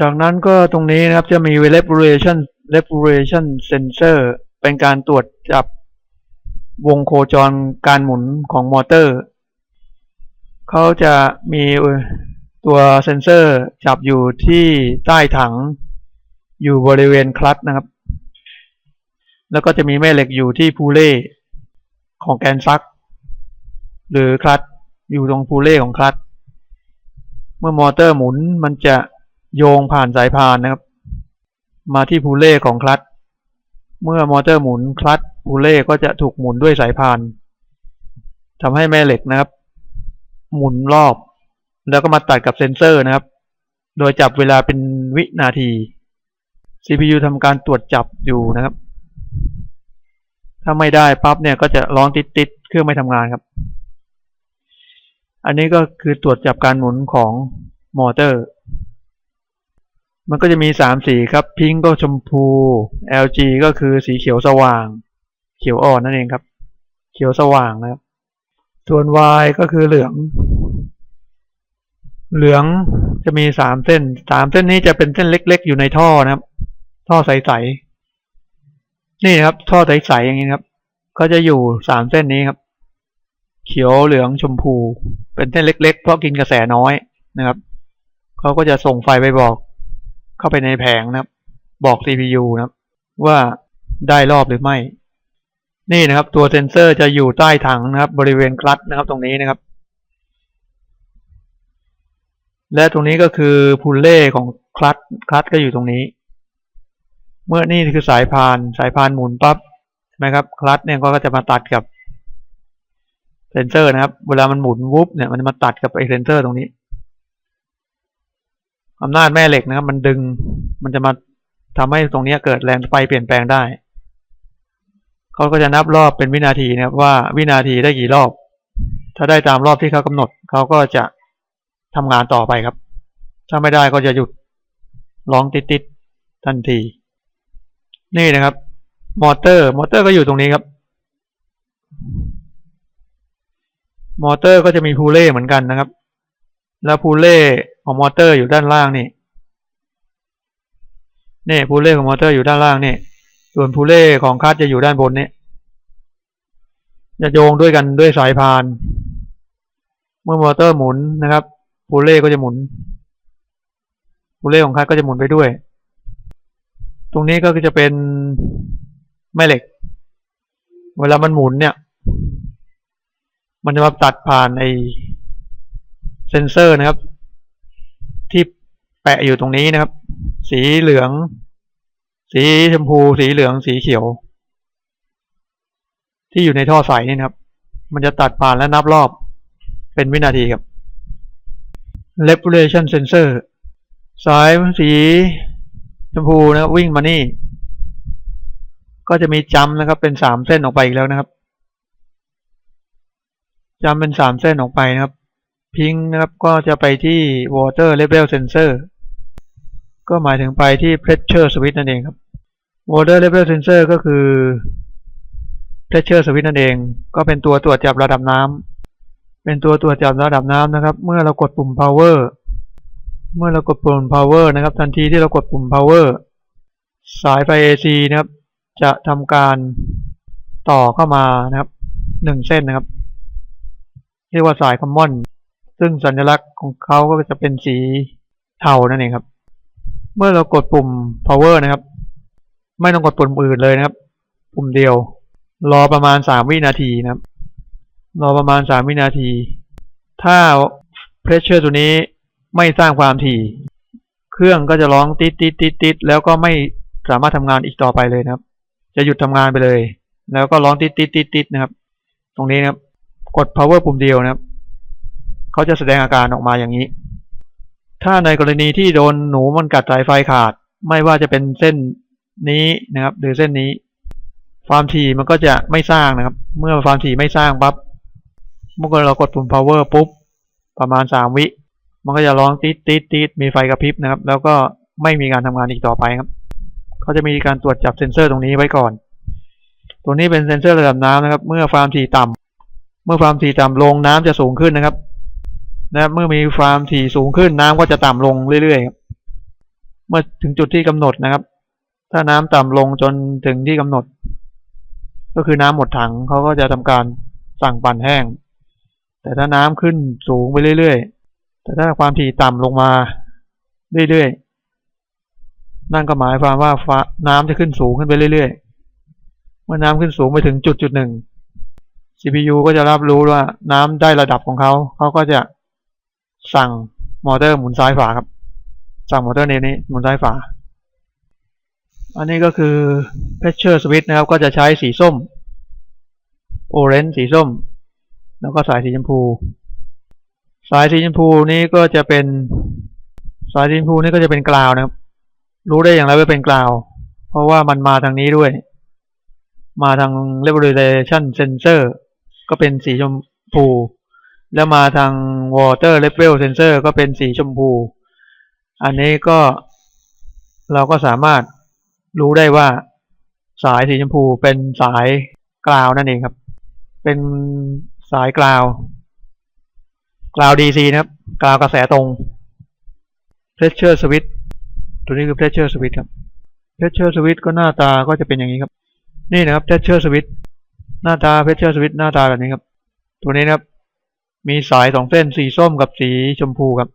จากนั้นก็ตรงนี้นะครับจะมี regulation regulation sensor เป็นการตรวจจับวงโคจรการหมุนของมอเตอร์ เขาจะมีตัวเซนเซอร์จับอยู่ที่ใต้ถังอยู่บริเวณคลัตช์นะครับ แล้วก็จะมีแม่เหล็กอยู่ที่พูเล่ของแกนซัก หรือคลัตช์อยู่ตรงพูเล่ของคลัตช์เมื่อมอเตอร์หมุนมันจะ โยงผ่านสายพานนะครับ มาที่พูเล่ของคลัตเมื่อมอเตอร์หมุนคลัตช์พูเล่ก็จะถูกหมุนด้วยสายพานทำให้แม่เหล็กนะครับ หมุนรอบ แล้วก็มาตัดกับเซนเซอร์นะครับ โดยจับเวลาเป็นวินาที CPU ทำการตรวจจับอยู่นะครับ ถ้าไม่ได้ปั๊บเนี่ยก็จะร้องติดๆเครื่องไม่ทำงานครับ อันนี้ก็คือตรวจจับการหมุนของมอเตอร์ มันก็จะมีสามสีครับพิงก็ชมพู LG ก็คือสีเขียวสว่าง เขียวอ่อนนั่นเองครับ เขียวสว่างนะครับส่วน Y ก็คือเหลือง เหลืองจะมีสามเส้นสามเส้นนี้จะเป็นเส้นเล็ก ๆ อยู่ในท่อนะครับ ท่อใสๆนี่นครับ ท่อใสๆอย่างนี้ครับ ก็จะอยู่สามเส้นนี้ครับ เขียวเหลืองชมพู เป็นเส้นเล็ก ๆ เพราะกินกระแสน้อยนะครับเขาก็จะส่งไฟไปบอก เข้าไปในแผงนะครับ บอก CPU นะครับ ว่าได้รอบหรือไม่ นี่นะครับ ตัวเซนเซอร์จะอยู่ใต้ถังนะครับ บริเวณคลัตนะครับ ตรงนี้นะครับ และตรงนี้ก็คือพูลเล่ของคลัตคลัตก็อยู่ตรงนี้ เมื่อนี่คือสายพาน สายพานหมุนปั๊บใช่ไหมครับคลัตเนี่ยก็จะมาตัดกับเซนเซอร์นะครับ เวลามันหมุนวุบเนี่ยมันจะมาตัดกับไอเซนเซอร์ตรงนี้ อำนาจแม่เหล็กนะครับ มันดึง มันจะมาทำให้ตรงนี้เกิดแรงไฟเปลี่ยนแปลงได้ เขาก็จะนับรอบเป็นวินาทีนะครับ ว่าวินาทีได้กี่รอบ ถ้าได้ตามรอบที่เขากำหนด เขาก็จะทำงานต่อไปครับ ถ้าไม่ได้ก็จะหยุดร้องติดๆทันที นี่นะครับ มอเตอร์ มอเตอร์ก็อยู่ตรงนี้ครับ มอเตอร์ก็จะมีพูเล่เหมือนกันนะครับ แล้วพูเล่ ของมอเตอร์อยู่ด้านล่างนี่นี่พูเล่ของมอเตอร์อยู่ด้านล่างนี่ส่วนพูเล่ของคัสจะอยู่ด้านบนนี่จะโยงด้วยกันด้วยสายพาน เมื่อมอเตอร์หมุนนะครับพูเล่ก็จะหมุนพูเล่ของคัสก็จะหมุนไปด้วย ตรงนี้ก็จะเป็นแม่เหล็ก เวลามันหมุนเนี่ย มันจะมาตัดผ่านไอเซนเซอร์นะครับ แปะอยู่ตรงนี้นะครับ สีเหลือง สีชมพู สีเหลือง สีเขียว ที่อยู่ในท่อใสนี่นะครับ มันจะตัดผ่านและนับรอบ เป็นวินาทีครับ regulation sensor สายสีชมพูนะครับวิ่งมานี่ ก็จะมีจัมนะครับ เป็นสามเส้นออกไปอีกแล้วนะครับจำเป็นสามเส้นออกไปนะครับ พิงนะครับก็จะไปที่ water level sensor ก็หมายถึงไปที่ pressure switch นั่นเองครับ water level sensor ก็คือ pressure switch นั่นเอง ก็เป็นตัวตรวจจับระดับน้ำเป็นตัวตรวจจับระดับน้ำนะครับ เมื่อเรากดปุ่ม power เมื่อเรากดปุ่ม power นะครับ ทันทีที่เรากดปุ่ม power สายไฟ AC นะครับ จะทำการต่อเข้ามานะครับหนึ่งเส้นนะครับ เรียกว่าสายคอมมอน ซึ่งสัญลักษณ์ของเขาก็จะเป็นสีเทานั่นเองครับ เมื่อเรากดปุ่ม power นะครับ ไม่ต้องกดปุ่มอื่นเลยนะครับ ปุ่มเดียว รอประมาณสามวินาทีนะครับ รอประมาณสามวินาที ถ้า pressure ตัวนี้ไม่สร้างความถี่ เครื่องก็จะร้องติดติดติดติดแล้วก็ไม่สามารถทำงานอีกต่อไปเลยนะครับ จะหยุดทำงานไปเลย แล้วก็ร้องติดติดติดติดนะครับ ตรงนี้นะครับ กด power ปุ่มเดียวนะครับ เขาจะแสดงอาการออกมาอย่างนี้ ถ้าในกรณีที่โดนหนูมันกัดสายไฟขาด ไม่ว่าจะเป็นเส้นนี้นะครับ หรือเส้นนี้ความถี่มันก็จะไม่สร้างนะครับ เมื่อความถี่ไม่สร้างปั๊บเมื่อเรากดปุ่ม power ปุ๊บประมาณสามวิ มันก็จะร้องติดติดติดมีไฟกระพริบนะครับ แล้วก็ไม่มีการทำงานอีกต่อไปครับเขาจะมีการตรวจจับเซ็นเซอร์ตรงนี้ไว้ก่อนตรงนี้เป็นเซ็นเซอร์ระดับน้ำนะครับ เมื่อความถี่ต่ำเมื่อความถี่ต่ำลงน้ำจะสูงขึ้นนะครับ และเมื่อมีความถี่สูงขึ้นน้ำก็จะต่ำลงเรื่อยๆครับเมื่อถึงจุดที่กำหนดนะครับ ถ้าน้ำต่ำลงจนถึงที่กำหนด ก็คือน้ำหมดถังเขาก็จะทำการสั่งปั่นแห้ง แต่ถ้าน้ำขึ้นสูงไปเรื่อยๆ แต่ถ้าความถี่ต่ำลงมาเรื่อยๆ นั่นก็หมายความว่าฟ้าน้ำจะขึ้นสูงขึ้นไปเรื่อยๆ เมื่อน้ำขึ้นสูงไปถึงจุดจุดหนึ่ง CPU ก็จะรับรู้ว่าน้ำได้ระดับของเขาเขาก็จะ สั่งมอเตอร์หมุนซ้ายฝาครับ สั่งมอเตอร์เนนี้หมุนซ้ายฝา อันนี้ก็คือ pressure switch นะครับ ก็จะใช้สีส้ม orange สีส้ม แล้วก็สายสีชมพู สายสีชมพูนี้ก็จะเป็นสายสีชมพูนี่ก็จะเป็นกราวนะครับ รู้ได้อย่างไรว่าเป็นกราว เพราะว่ามันมาทางนี้ด้วย มาทาง revolution sensor ก็เป็นสีชมพู แล้วมาทาง water level sensor ก็เป็นสีชมพู อันนี้ก็เราก็สามารถรู้ได้ว่าสายสีชมพูเป็นสายกราวนั่นเองครับ เป็นสายกราวกราว DC นะครับกราวกระแสตรง pressure switch ตัวนี้คือ pressure switch ครับ pressure switch ก็หน้าตาก็จะเป็นอย่างนี้ครับ นี่นะครับ pressure switch หน้าตา pressure switch หน้าตาแบบนี้ครับ ตัวนี้นะครับ มีสายสองเส้นสีส้มกับสีชมพูครับ